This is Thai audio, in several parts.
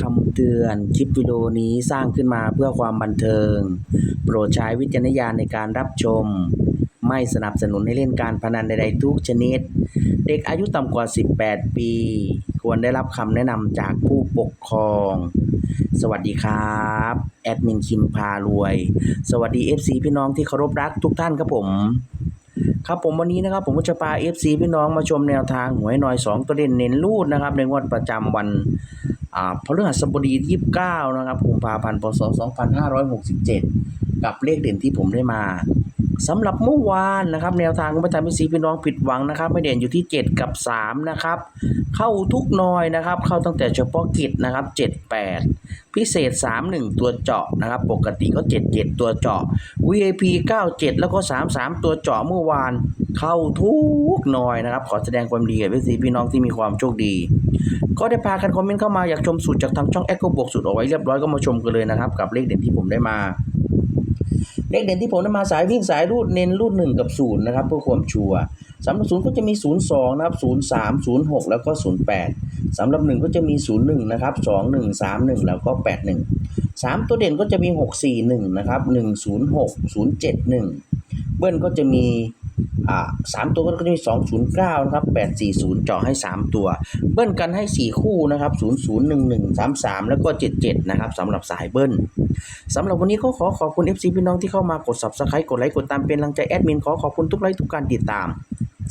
คำเตือน คลิปวิดีโอนี้สร้างขึ้นมาเพื่อความบันเทิง โปรดใช้วิจารณญาณในการรับชม ไม่สนับสนุนให้เล่นการพนันใดๆทุกชนิด เด็กอายุต่ำกว่า 18 ปี ควรได้รับคำแนะนำจากผู้ปกครอง สวัสดีครับ แอดมินคิมพารวย สวัสดี FC พี่น้องที่เคารพรักทุกท่านครับผม ครับผมวันนี้นะครับผมก็จะพา FC พี่น้องมาชมแนวทางหวยหน่อย 2 ตัวเด่นเน้นรูดนะครับในงวดประจำวัน พฤหัสบดีที่29 นะครับกุมภาพันธ์พศ2567 กับเลขเด่นที่ผมได้มา สำหรับเมื่อวานนะครับแนวทางก็ไม่ทำให้ซีพี่น้องผิดหวังนะครับ ไม่เด่นอยู่ที่ 7 กับ 3 นะครับ เข้าทุกหนอยนะครับ เข้าตั้งแต่เฉพาะกิจนะครับ 78 พิเศษ 31 ตัวเจาะนะครับ ปกติก็ 77 ตัวเจาะ VIP 97 แล้วก็ 33 ตัวเจาะเมื่อวานเข้าทุกหน่อยนะครับ ขอแสดงความดีกับพี่พี่น้องที่มีความโชคดี ก็ได้พากันคอมเมนต์เข้ามาอยากชมสูตรจากทางช่องแอคโกบวกสูตรเอาไว้เรียบร้อยก็มาชมกันเลยนะครับกับเลขเด่นที่ผมได้มา เลขเด่นที่ผมได้มาสายวิ่งสายรูดเน้นรูดหนึ่งกับศูนย์นะครับ เพื่อความชัวร์สำหรับศูนย์ก็จะมีศูนย์สองนะครับศูนย์สามศูนย์หกแล้วก็ศูนย์แปดสำหรับหนึ่งก็จะมีศูนย์หนึ่งนะครับสองหนึ่งสามหนึ่งแล้วก็แปดหนึ่งสามตัวเด่นก็จะมีหกสี่หนึ่งนะครับหนึ่งศูนย์หกศูนย์เจ็ดหนึ่งเบิ้ลก็จะมี อ่าสามตัวก็จะมีสองศูนย์เก้านะครับแปดสี่ศูนย์จาะให้สามตัว เบิ้ลกันให้สี่คู่นะครับศูนย์ศูนย์หนึ่งหนึ่งสามสามแล้วก็เจ็ดเจ็ดนะครับสำหรับสายเบิ้ลสำหรับวันนี้ก็ขอขอบคุณ FC พี่น้องที่เข้ามากด Subscribe กดไลค์กดตามเป็นกำลังใจแอดมินขอขอบคุณทุกไลค์ทุกการติดตาม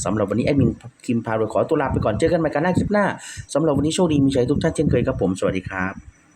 สำหรับวันนี้แอดมินคิมพารวยขอตัวลาไปก่อนเจอกันใหม่กันหน้าคลิปหน้าสำหรับวันนี้โชคดีมีชัยทุกท่านเช่นเคยครับผมสวัสดีครับ